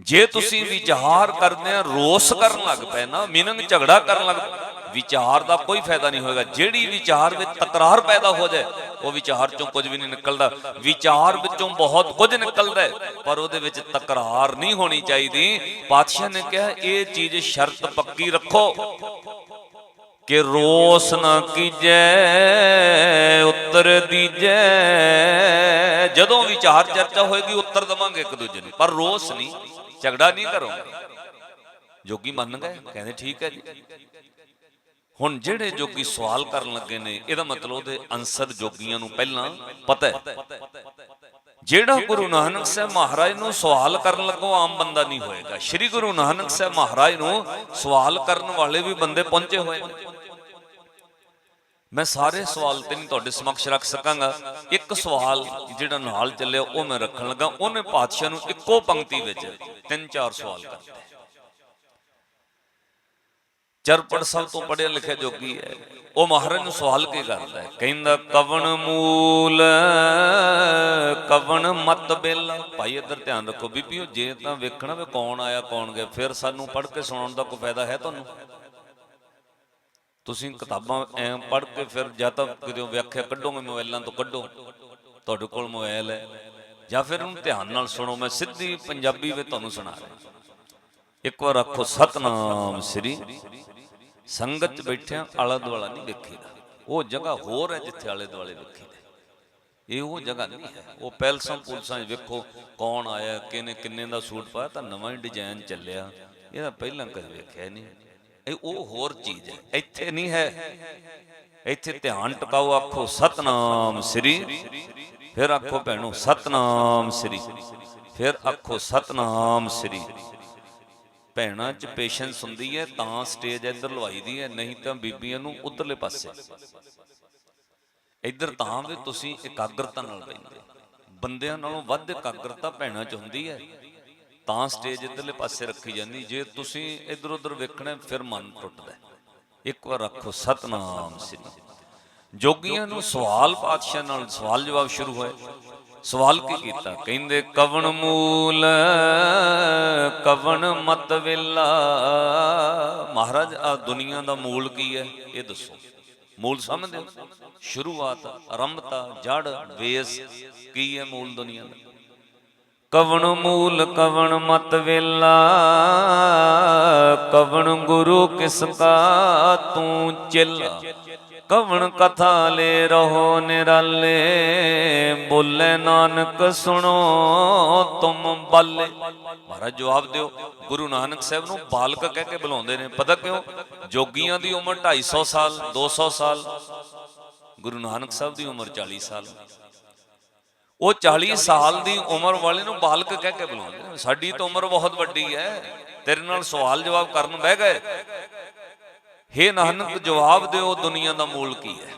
ਜੇ ਤੁਸੀਂ ਵਿਚਾਰ ਕਰਦੇ ਆ ਰੋਸ ਕਰਨ ਲੱਗ ਪਏ ਨਾ ਮੀਨਿੰਗ ਝਗੜਾ ਕਰਨ ਲੱਗ ਪਏ ਵਿਚਾਰ ਦਾ ਕੋਈ ਫਾਇਦਾ ਨਹੀਂ ਹੋਏਗਾ। ਜਿਹੜੀ ਵਿਚਾਰ ਵਿੱਚ ਤਕਰਾਰ ਪੈਦਾ ਹੋ ਜਾਏ ਉਹ ਵਿਚਾਰ ਚੋਂ ਕੁਝ ਵੀ ਨਹੀਂ ਨਿਕਲਦਾ। ਵਿਚਾਰ ਵਿੱਚੋਂ ਬਹੁਤ ਕੁਝ ਨਿਕਲਦਾ ਹੈ, ਪਰ ਉਹਦੇ ਵਿੱਚ ਤਕਰਾਰ ਨਹੀਂ ਹੋਣੀ ਚਾਹੀਦੀ। ਪਾਤਸ਼ਾਹ ਨੇ ਕਿਹਾ ਇਹ ਚੀਜ਼ ਸ਼ਰਤ ਪੱਕੀ ਰੱਖੋ ਕਿ ਰੋਸ ਨਾ ਕੀਜੈ ਉੱਤਰ ਦੀਜੈ। ਜਦੋਂ ਵਿਚਾਰ ਚਰਚਾ ਹੋਏਗੀ ਉੱਤਰ ਦਵਾਂਗੇ ਇੱਕ ਦੂਜੇ ਨੂੰ ਪਰ ਰੋਸ ਨਹੀਂ। ਝਗੜਾ ਨਹੀਂ ਕਰੋਗੇ। ਜੋਗੀ ਮੰਨ ਗਏ ਕਹਿੰਦੇ ਠੀਕ ਹੈ ਜੀ। ਹੁਣ ਜਿਹੜੇ ਜੋਗੀ ਸਵਾਲ ਕਰਨ ਲੱਗੇ ਨੇ, ਇਹਦਾ ਮਤਲਬ ਉਹਦੇ ਅਨਸਰ ਜੋਗੀਆਂ ਨੂੰ ਪਹਿਲਾਂ ਪਤਾ ਹੈ। ਜਿਹੜਾ ਗੁਰੂ ਨਾਨਕ ਸਾਹਿਬ ਮਹਾਰਾਜ ਨੂੰ ਸਵਾਲ ਕਰਨ ਲੱਗੋ, ਆਮ ਬੰਦਾ ਨਹੀਂ ਹੋਏਗਾ। ਸ੍ਰੀ ਗੁਰੂ ਨਾਨਕ ਸਾਹਿਬ ਮਹਾਰਾਜ ਨੂੰ ਸਵਾਲ ਕਰਨ ਵਾਲੇ ਵੀ ਬੰਦੇ ਪਹੁੰਚੇ ਹੋਏ ਨੇ। ਮੈਂ ਸਾਰੇ ਸਵਾਲ ਤੇ ਨਹੀਂ ਤੁਹਾਡੇ ਸਮਕਸ਼ ਰੱਖ ਸਕਾਂਗਾ। ਇੱਕ ਸਵਾਲ ਜਿਹੜਾ ਨਾਲ ਚੱਲਿਆ, ਉਹ ਮੈਂ ਰੱਖਣ ਲੱਗਾ। ਉਹਨੇ ਪਾਤਸ਼ਾਹ ਨੂੰ ਇੱਕੋ ਪੰਕਤੀ ਵਿੱਚ ਤਿੰਨ ਚਾਰ ਸਵਾਲ ਕਰਤੇ। ਚਰਪੜ ਸਭ ਤੋਂ ਪੜਿਆ ਲਿਖਿਆ ਜੋਗੀ ਹੈ। ਉਹ ਮਹਾਰਾਜ ਨੂੰ ਸਵਾਲ ਕੀ ਕਰਦਾ ਹੈ? ਕਹਿੰਦਾ, ਕਵਣ ਮੂਲ, ਕਵਣ ਮਤ ਬੇਲਾ? ਭਾਈ, ਇੱਧਰ ਧਿਆਨ ਰੱਖੋ ਬੀਬੀਓ, ਜੇ ਤਾਂ ਵੇਖਣਾ ਵੀ ਕੌਣ ਆਇਆ, ਕੌਣ ਗਿਆ, ਫਿਰ ਸਾਨੂੰ ਪੜ੍ਹ ਕੇ ਸੁਣਾਉਣ ਦਾ ਕੋਈ ਫਾਇਦਾ ਹੈ ਤੁਹਾਨੂੰ? ਤੁਸੀਂ ਕਿਤਾਬਾਂ ਐ ਪੜ੍ਹ ਕੇ ਫਿਰ ਜਾਂ ਤਾਂ ਕਿਤੇ ਵਿਆਖਿਆ ਕੱਢੋਗੇ ਮੋਬਾਈਲਾਂ ਤੋਂ ਕੱਢੋ। ਤੁਹਾਡੇ ਕੋਲ ਮੋਬਾਈਲ ਹੈ। ਜਾਂ ਫਿਰ ਉਹਨੂੰ ਧਿਆਨ ਨਾਲ ਸੁਣੋ, ਮੈਂ ਸਿੱਧੀ ਪੰਜਾਬੀ ਵਿੱਚ ਤੁਹਾਨੂੰ ਸੁਣਾ ਰਿਹਾ। ਇੱਕ ਵਾਰ ਆਖੋ, ਸਤਨਾਮ ਸ੍ਰੀ ਸੰਗਤ ਚ ਬੈਠਿਆਂ ਆਲਾ ਦੁਆਲਾ ਨਹੀਂ ਵੇਖੀਦਾ। ਉਹ ਜਗ੍ਹਾ ਹੋਰ ਹੈ ਜਿੱਥੇ ਆਲੇ ਦੁਆਲੇ ਵੇਖੀਦਾ। ਇਹ ਉਹ ਜਗ੍ਹਾ ਨਹੀਂ ਹੈ। ਉਹ ਪੈਲਸਾਂ ਪੁਲਸਾਂ 'ਚ ਵੇਖੋ, ਕੌਣ ਆਇਆ ਕਿਨੇ ਕਿੰਨੇ ਦਾ ਸੂਟ ਪਾਇਆ, ਤਾਂ ਨਵਾਂ ਹੀ ਡਿਜ਼ਾਈਨ ਚੱਲਿਆ। ਇਹਦਾ ਪਹਿਲਾਂ ਕਦੇ ਵੇਖਿਆ ਨਹੀਂ। ਇਹ ਉਹ ਹੋਰ ਚੀਜ਼ ਹੈ। ਇੱਥੇ ਨਹੀਂ ਹੈ। ਇੱਥੇ ਧਿਆਨ ਟਿਕਾਓ, ਆਖੋ, ਸਤਨਾਮ ਸ੍ਰੀ। ਫਿਰ ਆਖੋ ਭੈਣੋ, ਸਤਨਾਮ ਸ੍ਰੀ। ਫਿਰ ਆਖੋ, ਸਤਨਾਮ ਸ੍ਰੀ। ਭੈਣਾਂ 'ਚ ਪੇਸ਼ੈਂਸ ਹੁੰਦੀ ਹੈ, ਤਾਂ ਸਟੇਜ ਇੱਧਰ ਲਵਾਈ ਦੀ ਹੈ, ਨਹੀਂ ਤਾਂ ਬੀਬੀਆਂ ਨੂੰ ਉਧਰਲੇ ਪਾਸੇ। ਇੱਧਰ ਤਾਂ ਵੀ ਤੁਸੀਂ ਇਕਾਗਰਤਾ ਨਾਲ ਬੈਠਦੇ ਬੰਦਿਆਂ ਨਾਲੋਂ ਵੱਧ ਇਕਾਗਰਤਾ ਭੈਣਾਂ 'ਚ ਹੁੰਦੀ ਹੈ। ਤਾਂ ਸਟੇਜ ਇੱਧਰਲੇ ਪਾਸੇ ਰੱਖੀ ਜਾਂਦੀ, ਜੇ ਤੁਸੀਂ ਇੱਧਰ ਉੱਧਰ ਵੇਖਣਾ, ਫਿਰ ਮਨ ਟੁੱਟਦਾ ਇੱਕ ਵਾਰ ਰੱਖੋ, ਸਤਨਾਮ ਸ੍ਰੀ ਜੋਗੀਆਂ ਨੂੰ ਸਵਾਲ, ਪਾਤਸ਼ਾਹ ਨਾਲ ਸਵਾਲ ਜਵਾਬ ਸ਼ੁਰੂ ਹੋਇਆ। ਸਵਾਲ ਕੀ ਕੀਤਾ? ਕਹਿੰਦੇ, ਕਵਣ ਮੂਲ, ਕਵਣ ਮਤ ਵੇਲਾ? ਮਹਾਰਾਜ ਆ ਦੁਨੀਆ ਦਾ ਮੂਲ ਕੀ ਹੈ? ਇਹ ਦੱਸੋ। ਮੂਲ ਸਮਝਦੇ ਹੋ? ਸ਼ੁਰੂਆਤ, ਆਰੰਭਤਾ ਜੜ ਬੇਸ ਕੀ ਹੈ ਮੂਲ ਦੁਨੀਆ ਦਾ? ਕਵਣ ਮੂਲ, ਕਵਣ ਮਤ ਵੇਲਾ, ਕਵਣ ਗੁਰੂ ਕਿਸ ਕਾ ਤੂੰ ਚਿੱਲਾ। ਕਵਣ ਕਥਾ ਲੈ ਰਹੋ ਨਿਰਾਲੇ, ਬੋਲੇ ਨਾਨਕ ਸੁਣੋ ਤੁਮ ਬੱਲੇ। ਮਹਾਰਾਜ ਜਵਾਬ ਦਿਓ, ਗੁਰੂ ਨਾਨਕ ਸਾਹਿਬ ਨੂੰ ਬਾਲਕ ਕਹਿ ਕੇ ਬੁਲਾਉਂਦੇ ਨੇ, ਪਤਾ ਕਿਉਂ? ਜੋਗੀਆਂ ਦੀ ਉਮਰ 250 ਸਾਲ 200 ਸਾਲ, ਗੁਰੂ ਨਾਨਕ ਸਾਹਿਬ ਦੀ ਉਮਰ 40 ਸਾਲ। ਉਹ 40 ਸਾਲ ਦੀ ਉਮਰ ਵਾਲੇ ਨੂੰ ਬਾਲਕ ਕਹਿ ਕੇ ਬੁਲਾਉਂਦੇ ਸਾਡੀ ਤਾਂ ਉਮਰ ਬਹੁਤ ਵੱਡੀ ਹੈ। ਤੇਰੇ ਨਾਲ ਸਵਾਲ ਜਵਾਬ ਕਰਨ ਬਹਿ ਗਏ। ਹੇ ਨਾਨਕ ਜਵਾਬ ਦਿਓ ਦੁਨੀਆ ਦਾ ਮੂਲ ਕੀ ਹੈ?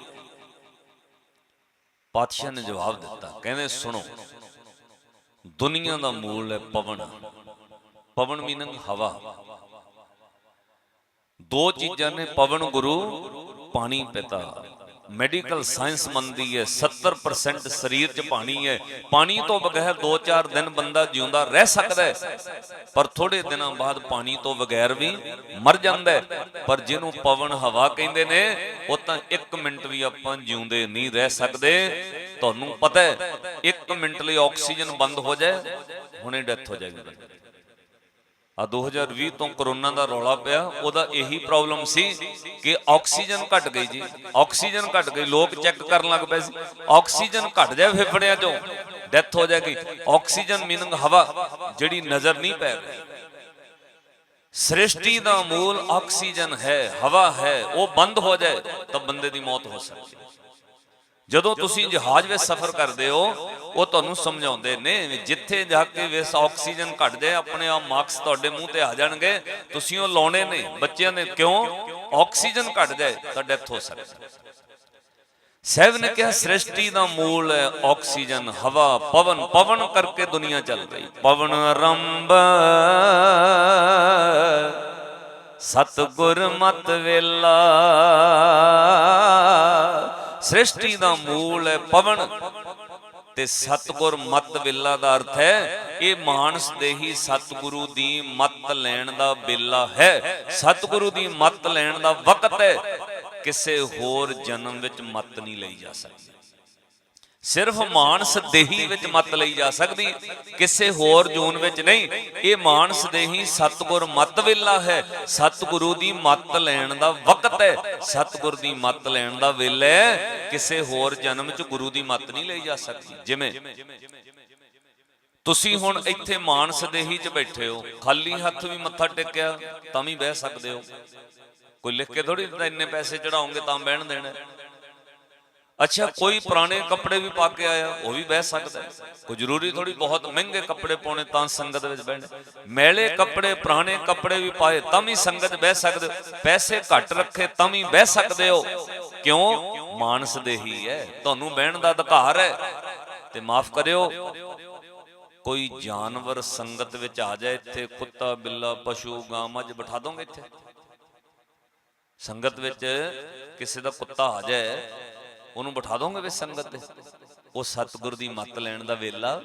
ਪਾਤਸ਼ਾਹ ਨੇ ਜਵਾਬ ਦਿੱਤਾ। ਕਹਿੰਦੇ ਸੁਣੋ ਦੁਨੀਆ ਦਾ ਮੂਲ ਹੈ ਪਵਨ। ਪਵਨ। ਮੀਨਿੰਗ ਹਵਾ। ਦੋ ਚੀਜ਼ਾਂ ਨੇ ਪਵਨ ਗੁਰੂ ਪਾਣੀ ਪਿਤਾ। ਮੈਡੀਕਲ ਸਾਇੰਸ ਮੰਨਦੀ ਹੈ 70% ਸਰੀਰ 'ਚ ਪਾਣੀ ਹੈ। ਪਾਣੀ ਤੋਂ ਬਗੈਰ 2-4 ਦਿਨ ਬੰਦਾ ਜਿਉਂਦਾ ਰਹਿ ਸਕਦਾ ਹੈ। ਪਰ ਥੋੜੇ ਦਿਨਾਂ ਬਾਅਦ ਪਾਣੀ ਤੋਂ ਬਗੈਰ ਵੀ ਮਰ ਜਾਂਦਾ ਹੈ। ਪਰ ਜਿਹਨੂੰ ਪਵਨ ਹਵਾ ਕਹਿੰਦੇ ਨੇ, ਉਹ ਤਾਂ 1 ਮਿੰਟ ਵੀ ਆਪਾਂ ਜਿਉਂਦੇ ਨਹੀਂ ਰਹਿ ਸਕਦੇ। ਤੁਹਾਨੂੰ ਪਤਾ ਹੈ 1 ਮਿੰਟ ਲਈ ਆਕਸੀਜਨ ਬੰਦ ਹੋ ਜਾਏ, ਹੁਣੇ ਡੈਥ ਹੋ ਜਾਏਗੀ। ਆ 2020 ਤੋਂ ਕਰੋਨਾ ਦਾ ਰੌਲਾ ਪਿਆ, ਉਹਦਾ ਇਹੀ ਪ੍ਰੋਬਲਮ ਸੀ ਕਿ ਆਕਸੀਜਨ ਘਟ ਗਈ ਜੀ। ਆਕਸੀਜਨ ਘਟ ਗਈ, ਲੋਕ ਚੈੱਕ ਕਰਨ ਲੱਗ ਪਏ ਸੀ। ਆਕਸੀਜਨ ਘਟ ਜਾਏ ਫੇਫੜਿਆਂ ਚੋਂ ਡੈਥ ਹੋ ਜਾਏਗੀ। ਆਕਸੀਜਨ ਮੀਨਿੰਗ ਹਵਾ, ਜਿਹੜੀ ਨਜ਼ਰ ਨਹੀਂ ਪੈ ਰਹੀ। ਸ੍ਰਿਸ਼ਟੀ ਦਾ ਮੂਲ ਆਕਸੀਜਨ ਹੈ, ਹਵਾ ਹੈ, ਉਹ ਬੰਦ ਹੋ ਜਾਏ ਤਾਂ ਬੰਦੇ ਦੀ ਮੌਤ ਹੋ ਸਕਦੀ ਹੈ। ਜਦੋਂ ਤੁਸੀਂ ਜਹਾਜ਼ ਵਿੱਚ ਸਫ਼ਰ ਕਰਦੇ ਹੋ ਉਹ ਤੁਹਾਨੂੰ ਸਮਝਾਉਂਦੇ ਨੇ ਜਿੱਥੇ ਜਾ ਕੇ ਵੇਸ ਆਕਸੀਜਨ ਘਟ ਜਾਏ ਆਪਣੇ ਆਪ ਮਾਰਕਸ ਤੁਹਾਡੇ ਮੂੰਹ ਤੇ ਆ ਜਾਣਗੇ। ਤੁਸੀਂ ਉਹ ਲਾਉਣੇ ਨੇ। ਬੱਚਿਆਂ ਨੇ ਕਿਉਂ? ਆਕਸੀਜਨ ਘਟ ਜਾਏ ਤਾਂ ਡੈਥ ਹੋ ਸਕਦੀ। ਸਹਿਬ ਨੇ ਕਿਹਾ ਸ੍ਰਿਸ਼ਟੀ ਦਾ ਮੂਲ ਹੈ ਆਕਸੀਜਨ ਹਵਾ। ਪਵਨ ਪਵਨ ਕਰਕੇ ਦੁਨੀਆ ਚੱਲ ਰਹੀ। ਪਵਨ ਰੰਬ ਸਤਗੁਰ ਮਤ ਵੇਲਾ। ਸ੍ਰਿਸ਼ਟੀ ਦਾ ਮੂਲ ਹੈ ਪਵਨ। ਤੇ ਸਤਗੁਰ ਮਤ ਵੇਲਾ ਦਾ ਅਰਥ ਹੈ, ਇਹ ਮਾਨਸ ਦੇ ਹੀ ਸਤਗੁਰੂ ਦੀ ਮਤ ਲੈਣ ਦਾ ਵੇਲਾ ਹੈ। ਸਤਗੁਰੂ ਦੀ ਮਤ ਲੈਣ ਦਾ ਵਕਤ ਹੈ, ਕਿਸੇ ਹੋਰ ਜਨਮ ਵਿੱਚ ਮਤ ਨਹੀਂ ਲਈ ਜਾ ਸਕਦੀ। ਸਿਰਫ ਮਾਨਸ ਦੇਹੀ ਵਿੱਚ ਮਤ ਲਈ ਜਾ ਸਕਦੀ ਕਿਸੇ ਹੋਰ ਜੂਨ ਵਿੱਚ ਨਹੀਂ। ਇਹ ਮਾਨਸ ਦੇਹੀ ਸਤਗੁਰ ਮਤ ਵੇਲਾ ਹੈ। ਸਤਗੁਰੂ ਦੀ ਮਤ ਲੈਣ ਦਾ ਵਕਤ ਹੈ। ਸਤਗੁਰ ਦੀ ਮਤ ਲੈਣ ਦਾ ਵੇਲਾ ਹੈ। ਕਿਸੇ ਹੋਰ ਜਨਮ 'ਚ ਗੁਰੂ ਦੀ ਮਤ ਨਹੀਂ ਲਈ ਜਾ ਸਕਦੀ। ਜਿਵੇਂ ਤੁਸੀਂ ਹੁਣ ਇੱਥੇ ਮਾਨਸ ਦੇਹੀ 'ਚ ਬੈਠੇ ਹੋ। ਖਾਲੀ ਹੱਥ ਵੀ ਮੱਥਾ ਟੇਕਿਆ ਤਾਂ ਵੀ ਬਹਿ ਸਕਦੇ ਹੋ। ਕੋਈ ਲਿਖ ਕੇ ਥੋੜੀ ਇੰਨੇ ਪੈਸੇ ਚੜਾਉਂਗੇ ਤਾਂ ਬਹਿਣ ਦੇਣਾ। ਅੱਛਾ, ਕੋਈ ਪੁਰਾਣੇ ਕੱਪੜੇ ਵੀ ਪਾ ਕੇ ਆਇਆ, ਉਹ ਵੀ ਬਹਿ ਸਕਦਾ ਕੋਈ ਜ਼ਰੂਰੀ ਥੋੜੀ ਬਹੁਤ ਮਹਿੰਗੇ ਕੱਪੜੇ ਪਾਉਣੇ ਤਾਂ ਸੰਗਤ ਵਿੱਚ ਬਹਿਣਾ। ਮੈਲੇ ਕੱਪੜੇ, ਪੁਰਾਣੇ ਕੱਪੜੇ ਵੀ ਪਾਏ ਤਾਂ ਵੀ ਸੰਗਤ ਬਹਿ ਸਕਦੇ ਪੈਸੇ ਘੱਟ ਰੱਖੇ ਤਾਂ ਵੀ ਬਹਿ ਸਕਦੇ ਹੋ। ਕਿਉਂ? ਮਾਨਸ ਦੇ ਹੈ। ਤੁਹਾਨੂੰ ਬਹਿਣ ਦਾ ਅਧਿਕਾਰ ਹੈ। ਤੇ ਮਾਫ ਕਰਿਓ। ਕੋਈ ਜਾਨਵਰ ਸੰਗਤ ਵਿੱਚ ਆ ਜਾਏ ਇੱਥੇ, ਕੁੱਤਾ, ਬਿੱਲਾ, ਪਸ਼ੂ, ਗਾਂ, ਮੱਝ ਬਿਠਾ ਦੋਗੇ ਇੱਥੇ? ਸੰਗਤ ਵਿੱਚ ਕਿਸੇ ਦਾ ਕੁੱਤਾ ਆ ਜਾਏ ਉਹਨੂੰ ਬਿਠਾ ਦੋਗੇ ਵਿੱਚ ਸੰਗਤ ਦੇ ਉਹ ਸਤਿਗੁਰ ਦੀ ਮੱਤ ਲੈਣ ਦਾ ਵੇਲਾ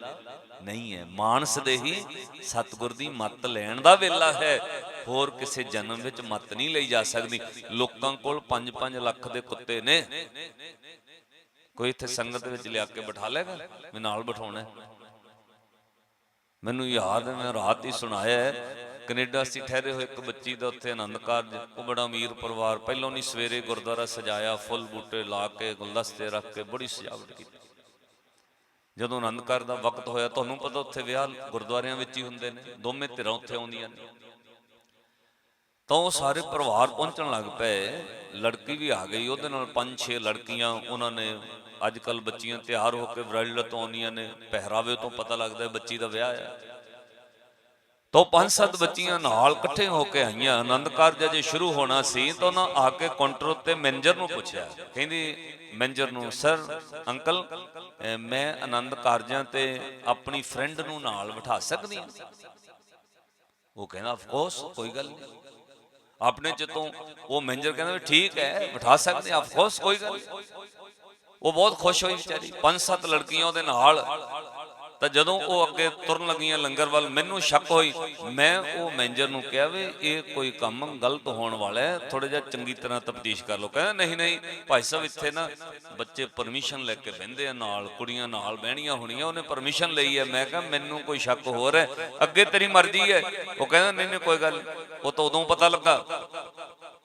ਨਹੀਂ ਹੈ। ਮਾਨਸ ਦੇ ਹੀ ਸਤਿਗੁਰ ਦੀ ਮੱਤ ਲੈਣ ਦਾ ਵੇਲਾ ਹੈ। ਹੋਰ ਕਿਸੇ ਜਨਮ ਵਿੱਚ ਮੱਤ ਨਹੀਂ ਲਈ ਜਾ ਸਕਦੀ। ਲੋਕਾਂ ਕੋਲ 5-5 ਲੱਖ ਦੇ ਕੁੱਤੇ ਨੇ। ਕੋਈ ਇੱਥੇ ਸੰਗਤ ਵਿੱਚ ਲਿਆ ਕੇ ਬਿਠਾ ਲੇਗਾ ਮੈਂ ਨਾਲ ਬਿਠਾਉਣਾ ਮੈਨੂੰ ਯਾਦ ਹੈ, ਮੈਂ ਰਾਤ ਹੀ ਸੁਣਾਇਆ ਕੈਨੇਡਾ ਸੀ ਠਹਿਰੇ ਹੋਏ ਇੱਕ ਬੱਚੀ ਦਾ ਉੱਥੇ ਆਨੰਦ ਕਾਰਜ ਉਹ ਬੜਾ ਅਮੀਰ ਪਰਿਵਾਰ, ਪਹਿਲੋਂ ਨਹੀਂ ਸਵੇਰੇ ਗੁਰਦੁਆਰਾ ਸਜਾਇਆ, ਫੁੱਲ ਬੂਟੇ ਲਾ ਕੇ, ਗੁਲਦਸਤੇ ਰੱਖ ਕੇ, ਬੜੀ ਸਜਾਵਟ ਕੀਤੀ। ਜਦੋਂ ਆਨੰਦ ਕਾਰਜ ਦਾ ਵਕਤ ਹੋਇਆ, ਤੁਹਾਨੂੰ ਪਤਾ ਉੱਥੇ ਵਿਆਹ ਗੁਰਦੁਆਰਿਆਂ ਵਿੱਚ ਹੀ ਹੁੰਦੇ ਨੇ, ਦੋਵੇਂ ਧਿਰਾਂ ਉੱਥੇ ਆਉਂਦੀਆਂ ਨੇ। ਤਾਂ ਉਹ ਸਾਰੇ ਪਰਿਵਾਰ ਪਹੁੰਚਣ ਲੱਗ ਪਏ, ਲੜਕੀ ਵੀ ਆ ਗਈ, ਉਹਦੇ ਨਾਲ ਪੰਜ ਛੇ ਲੜਕੀਆਂ ਉਹਨਾਂ ਨੇ ਅੱਜ ਕੱਲ ਬੱਚੀਆਂ ਤਿਆਰ ਹੋ ਕੇ ਬ੍ਰਾਈਡਲ ਤੋਂ ਆਉਂਦੀਆਂ ਨੇ, ਪਹਿਰਾਵੇ ਤੋਂ ਪਤਾ ਲੱਗਦਾ ਬੱਚੀ ਦਾ ਵਿਆਹ ਹੈ ਤਾਂ ਪੰਜ ਸੱਤ ਬੱਚੀਆਂ ਨਾਲ ਇਕੱਠੇ ਹੋ ਕੇ ਆਈਆਂ। ਆਨੰਦ ਕਾਰਜ ਜੇ ਸ਼ੁਰੂ ਹੋਣਾ ਸੀ, ਤਾਂ ਉਹਨਾਂ ਆ ਕੇ ਕਾਊਂਟਰ ਉੱਤੇ ਮੈਨੇਜਰ ਨੂੰ ਪੁੱਛਿਆ। ਕਹਿੰਦੀ, ਮੈਨੇਜਰ ਨੂੰ, ਸਰ, ਅੰਕਲ ਮੈਂ ਆਨੰਦ ਕਾਰਜਾਂ ਤੇ ਆਪਣੀ ਫਰੈਂਡ ਨੂੰ ਨਾਲ ਬਿਠਾ ਸਕਦੀ ਹਾਂ? ਉਹ ਕਹਿੰਦਾ ਆਫ ਕੋਰਸ ਕੋਈ ਗੱਲ ਨਹੀਂ। ਆਪਣੇ ਚ ਤੋਂ ਉਹ ਮੈਨੇਜਰ ਕਹਿੰਦਾ, ਵੀ ਠੀਕ ਹੈ, ਬਿਠਾ ਸਕਦੇ ਆਫ ਕੋਰਸ ਕੋਈ ਗੱਲ ਉਹ ਬਹੁਤ ਖੁਸ਼ ਹੋਈ ਵਿਚਾਰੀ। ਪੰਜ ਸੱਤ ਲੜਕੀਆਂ ਉਹਦੇ ਨਾਲ ਤਾਂ ਜਦੋਂ ਉਹ ਅੱਗੇ ਤੁਰਨ ਲੱਗੀਆਂ ਲੰਗਰ ਵੱਲ, ਮੈਨੂੰ ਸ਼ੱਕ ਹੋਈ, ਮੈਂ ਉਹ ਮੈਨੇਜਰ ਨੂੰ ਕਿਹਾ ਵੀ ਇਹ ਕੋਈ ਕੰਮ ਗਲਤ ਹੋਣ ਵਾਲਾ ਹੈ ਥੋੜਾ ਜਿਹਾ ਚੰਗੀ ਤਰ੍ਹਾਂ ਤਫਤੀਸ਼ ਕਰ ਲਓ। ਕਹਿੰਦਾ, ਨਹੀਂ ਨਹੀਂ, ਭਾਈ ਸਾਹਿਬ ਇੱਥੇ ਨਾ ਬੱਚੇ ਪਰਮਿਸ਼ਨ ਲੈ ਕੇ ਬਹਿੰਦੇ ਆ ਨਾਲ, ਕੁੜੀਆਂ ਨਾਲ ਬਹਿਣੀਆਂ ਹੋਣੀਆਂ, ਉਹਨੇ ਪਰਮਿਸ਼ਨ ਲਈ ਹੈ। ਮੈਂ ਕਿਹਾ, ਮੈਨੂੰ ਕੋਈ ਸ਼ੱਕ ਹੋਰ ਹੈ, ਅੱਗੇ ਤੇਰੀ ਮਰਜ਼ੀ ਹੈ। ਉਹ ਕਹਿੰਦਾ, ਨਹੀਂ ਨਹੀਂ, ਕੋਈ ਗੱਲ ਉਹ ਤਾਂ ਉਦੋਂ ਪਤਾ ਲੱਗਾ,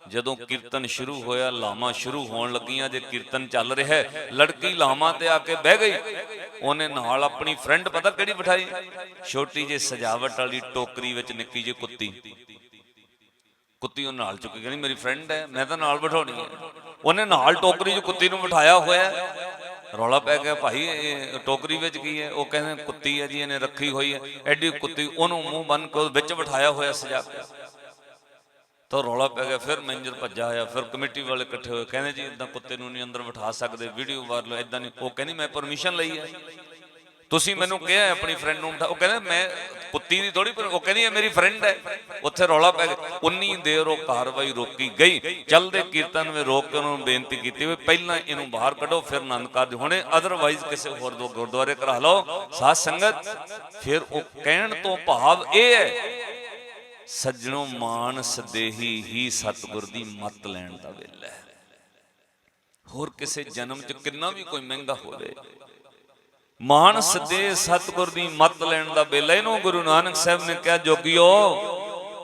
ਜਦੋਂ ਕੀਰਤਨ ਸ਼ੁਰੂ ਹੋਇਆ ਲਾਵਾਂ ਸ਼ੁਰੂ ਹੋਣ ਲੱਗੀਆਂ, ਜੇ ਕੀਰਤਨ ਚੱਲ ਰਿਹਾ ਹੈ, ਲੜਕੀ ਲਾਵਾਂ ਤੇ ਆ ਕੇ ਬਹਿ ਗਈ। ਉਹਨੇ ਨਾਲ ਆਪਣੀ ਫਰੈਂਡ ਪਤਾ ਕਿਹੜੀ ਬਿਠਾਈ? ਛੋਟੀ ਜਿਹੀ ਸਜਾਵਟ ਵਾਲੀ ਟੋਕਰੀ ਵਿੱਚ ਨਿੱਕੀ ਜਿਹੀ ਕੁੱਤੀ। ਕੁੱਤੀ ਉਹ ਨਾਲ ਚੁੱਕ ਕੇ ਕਹਿੰਦੀ, ਮੇਰੀ ਫਰੈਂਡ ਹੈ, ਮੈਂ ਤਾਂ ਨਾਲ ਬਿਠਾਉਣੀ ਹੈ ਉਹਨੇ ਨਾਲ ਟੋਕਰੀ 'ਚ ਕੁੱਤੀ ਨੂੰ ਬਿਠਾਇਆ ਹੋਇਆ। ਰੌਲਾ ਪੈ ਗਿਆ, ਭਾਈ, ਇਹ ਟੋਕਰੀ ਵਿੱਚ ਕੀ ਹੈ? ਉਹ ਕਹਿੰਦੇ, ਕੁੱਤੀ ਹੈ ਜੀ, ਇਹਨੇ ਰੱਖੀ ਹੋਈ ਹੈ। ਐਡੀ ਕੁੱਤੀ ਉਹਨੂੰ ਮੂੰਹ ਬੰਨ ਕੇ ਉਹਦੇ ਵਿੱਚ ਬਿਠਾਇਆ ਹੋਇਆ ਸਜਾ ਕੇ ਤਾਂ ਰੌਲਾ ਪੈ ਗਿਆ, ਫਿਰ ਮੈਨੇਜਰ ਭੱਜਾ ਆਇਆ ਫਿਰ ਕਮੇਟੀ ਵਾਲੇ ਇਕੱਠੇ ਹੋਏ, ਕਹਿੰਦੇ ਜੀ ਇਦਾਂ ਕੁੱਤੇ ਨੂੰ ਨਹੀਂ ਅੰਦਰ ਬਿਠਾ ਸਕਦੇ, ਵੀਡੀਓ ਵਾਰ ਇਦਾਂ ਨਹੀਂ, ਉਹ ਕਹਿੰਦੀ ਮੈਂ ਪਰਮਿਸ਼ਨ ਲਈ ਹੈ। ਤੁਸੀਂ ਮੈਨੂੰ ਕਿਹਾ ਆਪਣੀ ਫਰੈਂਡ ਨੂੰ ਉਹ ਕਹਿੰਦੇ ਮੈਂ ਕੁੱਤੀ ਦੀ ਥੋੜੀ ਉਹ ਕਹਿੰਦੀ ਹੈ ਮੇਰੀ ਫਰੈਂਡ ਹੈ। ਉੱਥੇ ਰੌਲਾ ਪੈ ਗਿਆ, ਉਨੀ ਦੇਰ ਉਹ ਕਾਰਵਾਈ ਰੋਕੀ ਗਈ, ਚਲਦੇ ਕੀਰਤਨ ਵਿੱਚ ਰੋਕ ਕੇ ਉਹਨਾਂ ਨੂੰ ਬੇਨਤੀ ਕੀਤੀ ਵੀ ਪਹਿਲਾਂ ਇਹਨੂੰ ਬਾਹਰ ਕੱਢੋ, ਫਿਰ ਆਨੰਦ ਕਾਰਜ ਹੋਣੇ ਅਦਰਵਾਈਜ਼ ਕਿਸੇ ਹੋਰ ਦੋ ਗੁਰਦੁਆਰੇ ਕਰਾ ਲਓ। ਸਾਧ ਸੰਗਤ, ਫਿਰ ਉਹ ਕਹਿਣ ਤੋਂ ਭਾਵ ਇਹ ਹੈ ਸੱਜਣੋ ਮਾਨਸ ਦੇਹੀ ਹੀ ਸਤਿਗੁਰ ਦੀ ਮੱਤ ਲੈਣ ਦਾ ਵੇਲਾ ਹੈ। ਹੋਰ ਕਿਸੇ ਜਨਮ ਚ ਕਿੰਨਾ ਵੀ ਕੋਈ ਮਹਿੰਗਾ ਹੋਵੇ। ਮਾਨਸ ਦੇ ਸਤਿਗੁਰ ਦੀ ਮੱਤ ਲੈਣ ਦਾ ਵੇਲਾ ਇਹਨੂੰ ਗੁਰੂ ਨਾਨਕ ਸਾਹਿਬ ਨੇ ਕਿਹਾ, ਜੋਗਿਓ,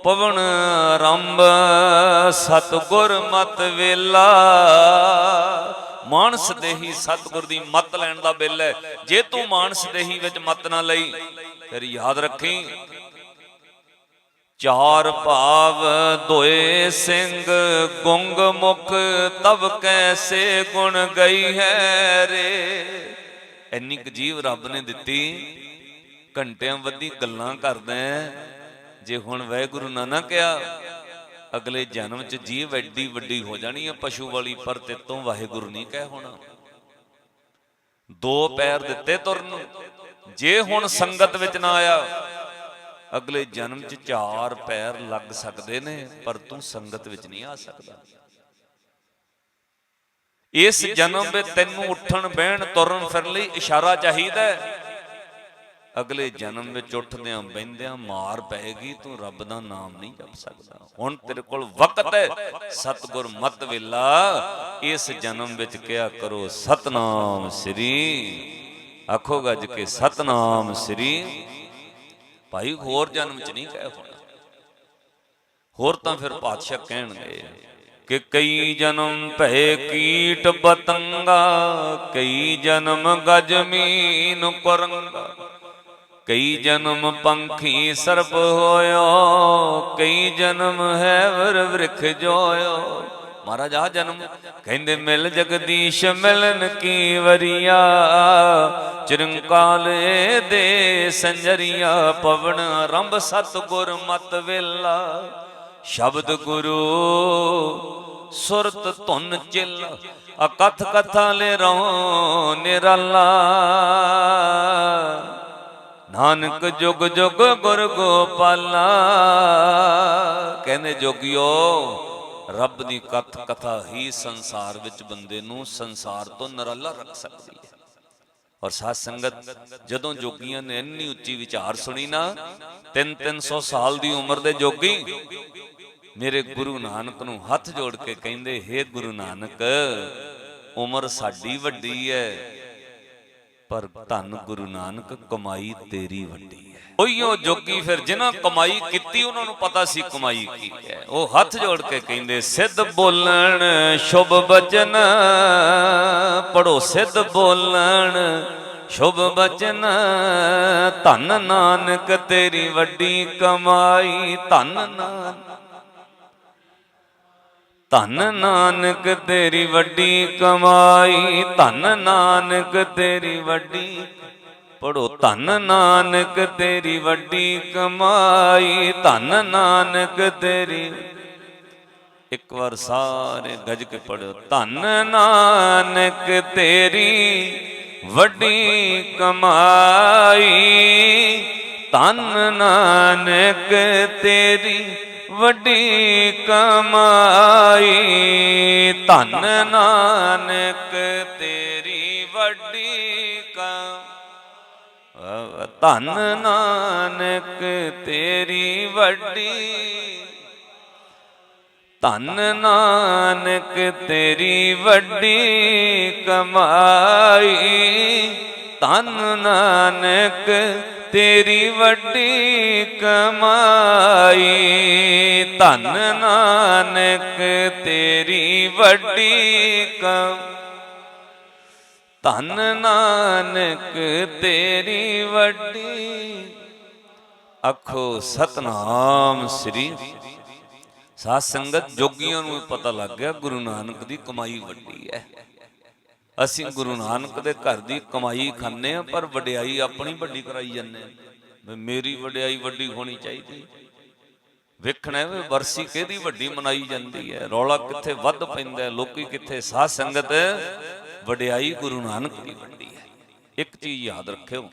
ਪਵਨ ਰੰਭ ਸਤਿਗੁਰ ਮਤ ਵੇਲਾ। ਮਾਨਸ ਦੇਹੀ ਸਤਿਗੁਰ ਦੀ ਮੱਤ ਲੈਣ ਦਾ ਬਿੱਲ ਹੈ। ਜੇ ਤੂੰ ਮਾਨਸ ਦੇਹੀ ਵਿੱਚ ਮੱਤ ਨਾ ਲਈ, ਫਿਰ ਯਾਦ ਰੱਖੀ ਚਾਰ ਭਾਵ ਦੋਏ ਸਿੰਘ, ਗੁੰਗ ਮੁਖ ਤਬ ਕੈਸੇ ਗੁਣ ਗਈ ਹੈ ਰੇ। ਇੰਨੀ ਕੁ ਜੀਵ ਰੱਬ ਨੇ ਦਿੱਤੀ, ਘੰਟਿਆਂ ਵੱਧੀ ਗੱਲਾਂ ਕਰਦਾ ਜੇ ਹੁਣ ਵਾਹਿਗੁਰੂ ਨਾ ਨਾ ਕਿਹਾ, ਅਗਲੇ ਜਨਮ ਚ ਜੀਵ ਐਡੀ ਵੱਡੀ ਹੋ ਜਾਣੀ ਹੈ ਪਸ਼ੂ ਵਾਲੀ, ਪਰ ਤੇ ਵਾਹਿਗੁਰੂ ਨਹੀਂ ਕਹਿ ਹੋਣਾ। ਦੋ ਪੈਰ ਦਿੱਤੇ ਤੁਰਨ ਜੇ ਹੁਣ ਸੰਗਤ ਵਿੱਚ ਨਾ ਆਇਆ ਅਗਲੇ ਜਨਮ 'ਚ ਚਾਰ ਪੈਰ ਲੱਗ ਸਕਦੇ ਨੇ, ਪਰ ਤੂੰ ਸੰਗਤ ਵਿੱਚ ਨਹੀਂ ਆ ਸਕਦਾ। ਇਸ ਜਨਮ ਵਿੱਚ ਤੈਨੂੰ ਉੱਠਣ, ਬਹਿਣ, ਤੁਰਨ, ਫਿਰਨ ਲਈ ਇਸ਼ਾਰਾ ਚਾਹੀਦਾ ਹੈ। ਅਗਲੇ ਜਨਮ ਵਿੱਚ ਉੱਠਦਿਆਂ ਬਹਿੰਦਿਆਂ ਮਾਰ ਪੈਗੀ ਤੂੰ ਰੱਬ ਦਾ ਨਾਮ ਨਹੀਂ ਜਪ ਸਕਦਾ। ਹੁਣ ਤੇਰੇ ਕੋਲ ਵਕਤ ਹੈ। ਸਤਗੁਰ ਮਤ ਵੇਲਾ, ਇਸ ਜਨਮ ਵਿੱਚ ਕਿਹਾ ਕਰੋ, ਸਤਨਾਮ ਸ੍ਰੀ। ਆਖੋ ਗੱਜ ਕੇ ਸਤਨਾਮ ਸ੍ਰੀ। ਭਾਈ ਹੋਰ ਜਨਮ ਚ ਨਹੀਂ ਕਹਿ ਹੋਣਾ। ਹੋਰ ਤਾਂ ਫਿਰ ਪਾਤਸ਼ਾਹ ਕਹਿਣਗੇ ਕਿ ਕਈ ਜਨਮ ਭੈ ਕੀਟ ਬਤੰਗਾ, ਕਈ ਜਨਮ ਗਜ ਮੀਨ ਕੁਰੰਗਾ, ਕਈ ਜਨਮ ਪੰਖੀ ਸਰਪ ਹੋਇਓ, ਕਈ ਜਨਮ ਹੈ ਵਰ ਵ੍ਰਿਖ ਜੋਇਓ। ਮਹਾਰਾਜ ਆ ਜਨਮ ਕਹਿੰਦੇ ਮਿਲ ਜਗਦੀਸ਼ ਮਿਲਨ ਕੀ ਵਰੀਆ? ਚਿਰੰਕਾਲੇ ਦੇ ਸੰਜਰੀਆ ਪਵਨ ਆਰੰਭ ਸਤਗੁਰ ਮਤ ਵੇਲਾ। ਸ਼ਬਦ ਗੁਰੂ ਸੁਰਤ ਧੁਨ ਚਿਲ, ਅਕਥ ਕਥਾ ਲੈ ਰਹੁ ਨਿਰਾਲਾ। ਨਾਨਕ ਜੁਗ ਜੁਗ ਗੁਰ ਗੋਪਾਲਾ। ਕਹਿੰਦੇ ਜੋਗਿਓ ਰੱਬ ਦੀ ਕਥ ਕਥਾ ਹੀ ਸੰਸਾਰ ਵਿੱਚ ਬੰਦੇ ਨੂੰ ਸੰਸਾਰ ਤੋਂ ਨਰਾਲਾ ਰੱਖ ਸਕਦੀ ਹੈ। ਔਰ ਸਾਧ ਸੰਗਤ, ਜਦੋਂ ਜੋਗੀਆਂ ਨੇ ਇੰਨੀ ਉੱਚੀ ਵਿਚਾਰ ਸੁਣੀ ਨਾ 3-300 ਸਾਲ ਦੀ ਉਮਰ ਦੇ ਜੋਗੀ ਮੇਰੇ ਗੁਰੂ ਨਾਨਕ ਨੂੰ ਹੱਥ ਜੋੜ ਕੇ ਕਹਿੰਦੇ, ਹੇ ਗੁਰੂ ਨਾਨਕ, ਉਮਰ ਸਾਡੀ ਵੱਡੀ ਹੈ। ਪਰ ਧੰਨ ਗੁਰੂ ਨਾਨਕ, ਕਮਾਈ ਤੇਰੀ ਵੱਡੀ ਹੈ। ਉਹੀਓ ਜੋਗੀ ਫਿਰ ਜਿਨ੍ਹਾਂ ਕਮਾਈ ਕੀਤੀ, ਉਹਨਾਂ ਨੂੰ ਪਤਾ ਸੀ ਕਮਾਈ ਕੀ ਹੈ। ਉਹ ਹੱਥ ਜੋੜ ਕੇ ਕਹਿੰਦੇ, ਸਿੱਧ ਬੋਲਣ, ਸ਼ੁਭ ਬਚਨ। ਪੜੋ ਸਿੱਧ ਬੋਲਣ, ਸ਼ੁਭ ਬਚਨ। ਧੰਨ ਨਾਨਕ ਤੇਰੀ ਵੱਡੀ ਕਮਾਈ, ਧੰਨ ਨਾਨਕ ਧੰਨ ਨਾਨਕ ਤੇਰੀ ਵੱਡੀ ਕਮਾਈ, ਧੰਨ ਨਾਨਕ ਤੇਰੀ ਵੱਡੀ ਪੜੋ ਧੰਨ ਨਾਨਕ ਤੇਰੀ ਵੱਡੀ ਕਮਾਈ, ਧੰਨ ਨਾਨਕ ਤੇਰੀ ਇੱਕ ਵਾਰ ਸਾਰੇ ਗੱਜ ਕੇ ਪੜੋ ਧੰਨ ਨਾਨਕ ਤੇਰੀ ਵੱਡੀ ਕਮਾਈ, ਧੰਨ ਨਾਨਕ ਤੇਰੀ ਵੱਡੀ ਕਮਾਈ। ਧੰਨ ਨਾਨਕ, ਤੇਰੀ ਵੱਡੀ ਕਮਾਈ ਧੰਨ ਨਾਨਕ, ਤੇਰੀ ਵੱਡੀ ਧੰਨ ਨਾਨਕ, ਤੇਰੀ ਵੱਡੀ ਕਮਾਈ। ਧੰਨ ਨਾਨਕ ਤੇਰੀ ਵੱਡੀ ਕਮਾਈ। ਧੰਨ ਨਾਨਕ, ਤੇਰੀ ਵੱਡੀ ਕਮ ਧੰਨ ਨਾਨਕ, ਤੇਰੀ ਵੱਡੀ ਅਖੋ ਸਤਨਾਮ ਸ੍ਰੀ। ਸਾਧ ਸੰਗਤ ਜੋਗੀਆਂ ਨੂੰ ਵੀ ਪਤਾ ਲੱਗ ਗਿਆ ਗੁਰੂ ਨਾਨਕ ਦੀ ਕਮਾਈ ਵੱਡੀ ਹੈ। ਅਸੀਂ ਗੁਰੂ ਨਾਨਕ ਦੇ ਘਰ ਦੀ ਕਮਾਈ ਖਾਂਦੇ ਆ ਪਰ ਵਡਿਆਈ ਆਪਣੀ ਵੱਡੀ ਕਰਾਈ ਜਾਂਦੇ ਆ ਮੇਰੀ ਵਡਿਆਈ ਵੱਡੀ ਹੋਣੀ ਚਾਹੀਦੀ। ਵੇਖਣਾ ਹੈ ਵੀ ਵਰਸੀ ਕਿਹਦੀ ਵੱਡੀ ਮਨਾਈ ਜਾਂਦੀ ਹੈ। ਰੌਲਾ ਕਿੱਥੇ ਵੱਧ ਪੈਂਦਾ ਹੈ, ਲੋਕੀ ਕਿੱਥੇ ਸਾਧ ਸੰਗਤ ਵਡਿਆਈ ਗੁਰੂ ਨਾਨਕ ਦੀ ਵੱਡੀ ਹੈ। ਇੱਕ ਚੀਜ਼ ਯਾਦ ਰੱਖਿਓ